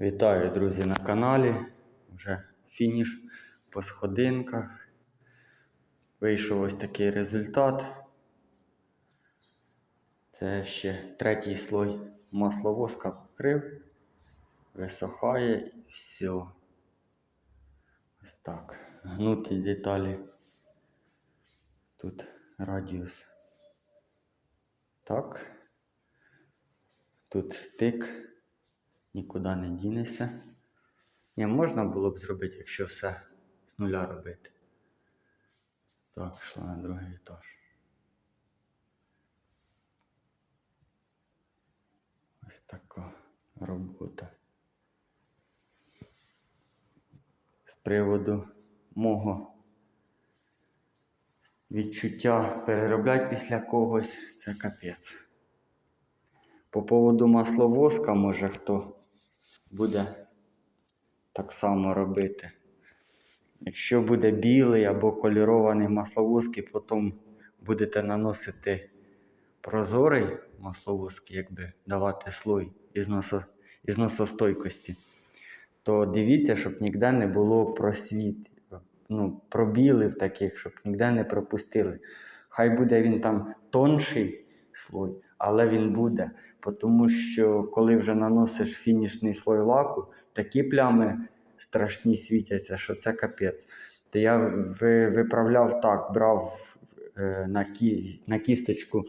Вітаю, друзі, на каналі. Вже фініш по сходинках. Вийшов ось такий результат. Це ще третій слой масловоска покрив. Висохає і все. Ось так. Гнуті деталі. Тут радіус. Так. Тут стик нікуди не дінешся. Ні, можна було б зробити, якщо все з нуля робити. Так, пішло на другий етаж. Ось така робота. З приводу мого відчуття переробляти після когось це капець. По поводу масловоска, може хто буде так само робити. Якщо буде білий або кольорований масловоск, і потім будете наносити прозорий масловоск, якби давати слой із, носо, із носостойкості, то дивіться, щоб ніде не було просвіт, ну, пробілів таких, щоб ніде не пропустили. Хай буде він там тонший слой, але він буде. Тому що коли вже наносиш фінішний слой лаку, такі плями страшні світяться, що це капець. То я виправляв так, брав е, на, кі, на кісточку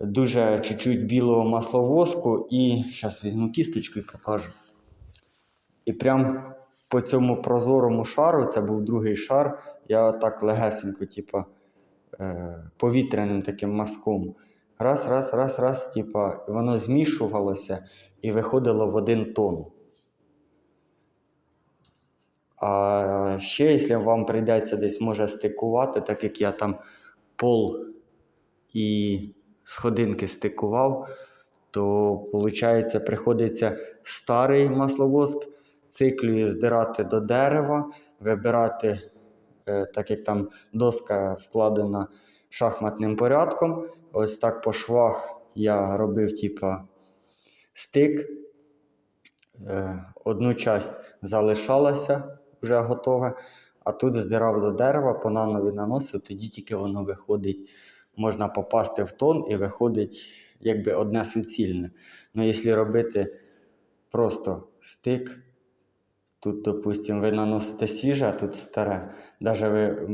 дуже чуть-чуть білого масловоску і зараз візьму кісточку і покажу. І прям по цьому прозорому шару, це був другий шар, я так легесенько, типа, повітряним таким мазком. Раз, раз, раз, раз, типа, воно змішувалося і виходило в один тон. А ще, якщо вам прийдеться десь може стикувати, так як я там пол і сходинки стикував, то виходить, приходиться старий масловоск циклює здирати до дерева, вибирати, е, так як там доска вкладена шахматним порядком. Ось так по швах я робив, типа, стик. Е, Одну часть залишалася вже готове, а тут здирав до дерева, по нанові наносив, тоді тільки воно виходить, можна попасти в тон і виходить якби одне суцільне. Ну, якщо робити просто стик, тут, допустимо, ви наносите свіже, а тут старе. Навіть ви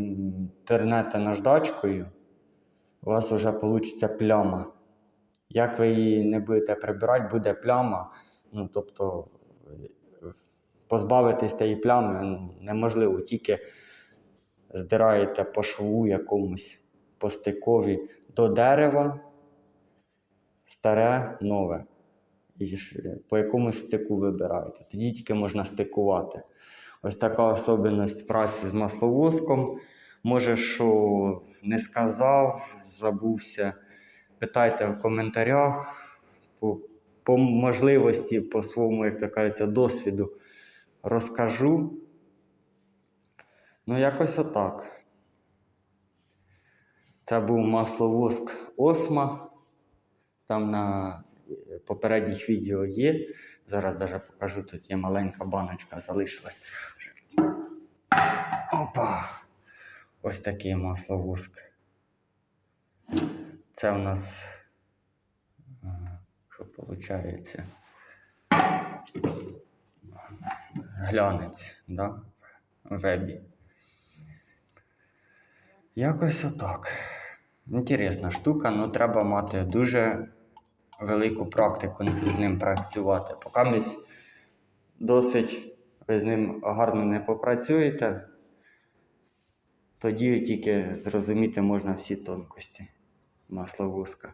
тернете наждачкою, у вас вже вийде пляма. Як ви її не будете прибирати, буде пляма. Ну, тобто е, позбавитись тієї плями неможливо, тільки здираєте по шву якомусь по стикові до дерева, старе, нове. По якомусь стику вибираєте. Тоді тільки можна стикувати. Ось така особливість праці з масловоском. Може, що не сказав, забувся. Питайте в коментарях. По, по можливості, по своєму, як то кажеться, досвіду розкажу. Ну, якось отак. Це був масловоск Осма. Там на попередніх відео є. Зараз навіть покажу, тут є маленька баночка залишилась. Опа! Ось такий масловоск. Це у нас, е, що виходить? Глянець, да? Вебі. Якось отак. Інтересна штука, але треба мати дуже велику практику з ним працювати. Поки місь досить ви з ним гарно не попрацюєте, тоді тільки зрозуміти можна всі тонкості масловуска.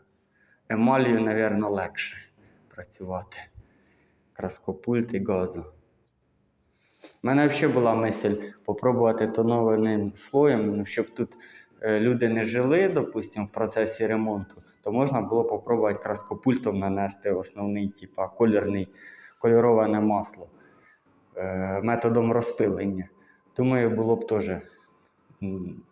Емалію, мабуть, легше працювати. Краскопульт і газу. У мене взагалі була мисль попробувати тонованим слоєм, ну, щоб тут е, люди не жили, допустимо, в процесі ремонту, то можна було попробувати краскопультом нанести основний, типа кольорний, кольороване масло е, методом розпилення. Думаю, було б теж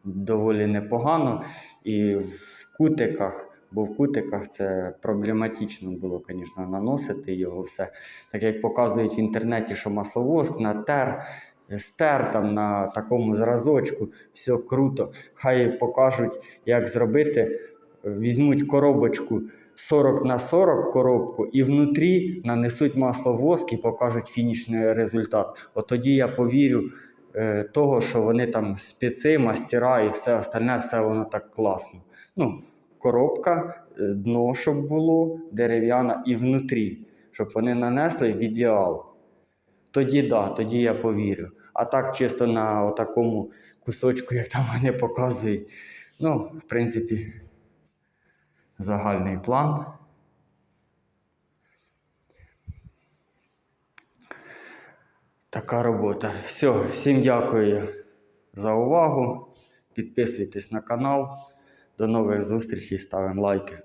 доволі непогано. І в кутиках Бо в кутиках це проблематично було, звісно, наносити його все. Так як показують в інтернеті, що масловоск натер, стер там на такому зразочку, все круто. Хай покажуть, як зробити. Візьмуть коробочку 40 на 40 коробку і внутрі нанесуть масло воск і покажуть фінішний результат. От тоді я повірю е, того, що вони там спеці, мастера і все остальне, все воно так класно. Ну, коробка, е, дно, щоб було, дерев'яна і внутрі, щоб вони нанесли в ідеал. Тоді да, тоді я повірю. А так чисто на такому кусочку, як там вони показують. Ну, в принципі, загальний план. Така робота. Все, всім дякую за увагу. Підписуйтесь на канал. До нових зустрічей, ставимо лайки.